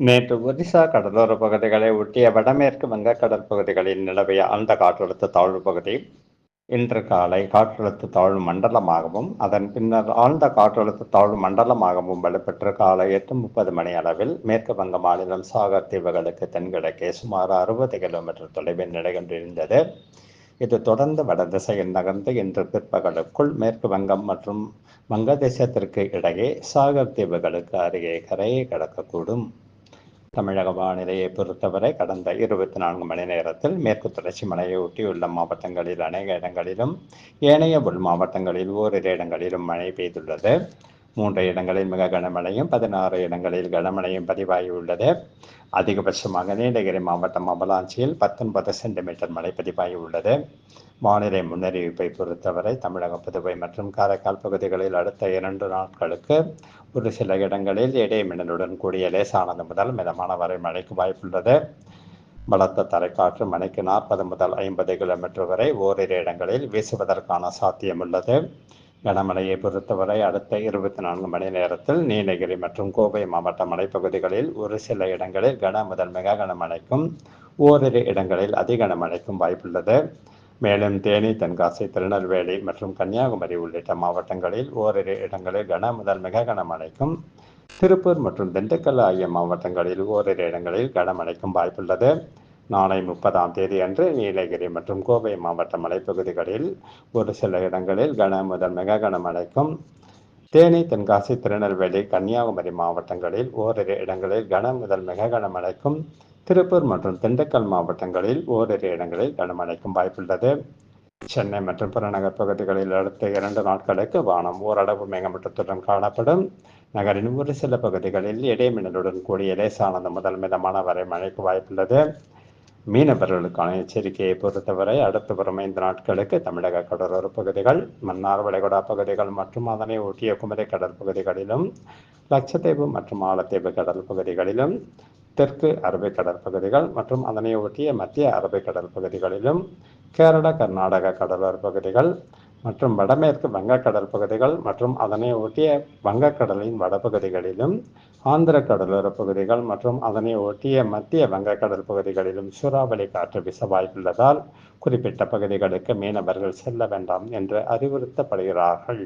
நேற்று ஒரிசா கடலோர பகுதிகளை ஒட்டிய வடமேற்கு வங்கக்கடல் பகுதிகளில் நிலவிய ஆழ்ந்த காற்றழுத்த தாழ்வு பகுதி இன்று காலை காற்றழுத்த தாழ்வு மண்டலமாகவும் அதன் பின்னர் ஆழ்ந்த காற்றழுத்த தாழ்வு மண்டலமாகவும் வலுப்பெற்று காலை எட்டு முப்பது மணி அளவில் மேற்கு வங்க மாநிலம் சாகர் தீவுகளுக்கு தென்கிழக்கே சுமார் அறுபது கிலோமீட்டர் தொலைவில் நிலை கொண்டிருந்தது இது தொடர்ந்து வடதிசையில் நகர்ந்து இன்று பிற்பகலுக்குள் மேற்கு வங்கம் மற்றும் வங்கதேசத்திற்கு இடையே சாகர் தீவுகளுக்கு அருகே கரையை கடக்கக்கூடும். தமிழக வானிலையை பொறுத்தவரை கடந்த இருபத்தி நான்கு மணி நேரத்தில் மேற்கு தொடர்ச்சி மலையை ஒட்டியுள்ள மாவட்டங்களில் அநேக இடங்களிலும் ஏனைய உள் மாவட்டங்களில் ஓரிரு இடங்களிலும் மழை பெய்துள்ளது. மூன்று இடங்களில் மிக கனமழையும் பதினாறு இடங்களில் கனமழையும் பதிவாகியுள்ளது அதிகபட்சமாக நீலகிரி மாவட்டம் அமலாஞ்சியில் பத்தொன்பது சென்டிமீட்டர் மழை பதிவாகியுள்ளது வானிலை முன்னறிவிப்பை பொறுத்தவரை தமிழகம் புதுவை மற்றும் காரைக்கால் பகுதிகளில் அடுத்த இரண்டு நாட்களுக்கு ஒரு சில இடங்களில் இடைமின்னலுடன் கூடிய லேசானது முதல் மிதமான வரை மழைக்கு வாய்ப்புள்ளது பலத்த தரைக்காற்று மணிக்கு நாற்பது முதல் ஐம்பது கிலோமீட்டர் வரை ஓரிரு இடங்களில் வீசுவதற்கான சாத்தியம் உள்ளது. கனமழையை பொறுத்தவரை அடுத்த இருபத்தி நான்கு மணி நேரத்தில் நீலகிரி மற்றும் கோவை மாவட்ட மலைப்பகுதிகளில் ஒரு சில இடங்களில் கன முதல் மிக கனமழைக்கும் ஓரிரு இடங்களில் அதிக கனமழைக்கும் வாய்ப்புள்ளது. மேலும் தேனி தென்காசி திருநெல்வேலி மற்றும் கன்னியாகுமரி உள்ளிட்ட மாவட்டங்களில் ஓரிரு இடங்களில் கன முதல் மிக கனமழைக்கும். திருப்பூர் மற்றும் திண்டுக்கல் ஆகிய மாவட்டங்களில் ஓரிரு இடங்களில் கனமழைக்கும் வாய்ப்புள்ளது. நாளை முப்பதாம் தேதி அன்று நீலகிரி மற்றும் கோவை மாவட்ட மலைப்பகுதிகளில் ஒரு சில இடங்களில் கன முதல் மிக கனமழைக்கும். தேனி தென்காசி திருநெல்வேலி கன்னியாகுமரி மாவட்டங்களில் ஓரிரு இடங்களில் கன முதல் மிக கனமழைக்கும். திருப்பூர் மற்றும் திண்டுக்கல் மாவட்டங்களில் ஓரிரு இடங்களில் கனமழைக்கும் வாய்ப்புள்ளது. சென்னை மற்றும் புறநகர் பகுதிகளில் அடுத்த இரண்டு நாட்களுக்கு வானம் ஓரளவு மேகமூட்டத்துடன் காணப்படும். நகரின் ஒரு சில பகுதிகளில் இடைமின்னலுடன் கூடிய லேசானது முதல் மிதமான வரை மழைக்கு வாய்ப்புள்ளது. மீனவர்களுக்கான எச்சரிக்கையை பொறுத்தவரை அடுத்து வரும் ஐந்து நாட்களுக்கு தமிழக கடலோர பகுதிகள் மன்னார் வளைகுடா பகுதிகள் மற்றும் அதனை ஒட்டிய குமரி கடற்பகுதிகளிலும் லட்சத்தீவு மற்றும் ஆலத்தீவு கடல் பகுதிகளிலும் தெற்கு அரபிக்கடல் பகுதிகள் மற்றும் அதனை ஒட்டிய மத்திய அரபிக்கடல் பகுதிகளிலும் கேரள கர்நாடக கடலோர பகுதிகள் மற்றும் வடமேற்கு வங்கக்கடல் பகுதிகள் மற்றும் அதனை ஒட்டிய வங்கக்கடலின் வடபகுதிகளிலும் ஆந்திர கடலோர பகுதிகள் மற்றும் அதனை ஒட்டிய மத்திய வங்கக்கடல் பகுதிகளிலும் சூறாவளி காற்று வீச வாய்ப்புள்ளதால் குறிப்பிட்ட பகுதிகளுக்கு மீனவர்கள் செல்ல வேண்டாம் என்று அறிவுறுத்தப்படுகிறார்கள்.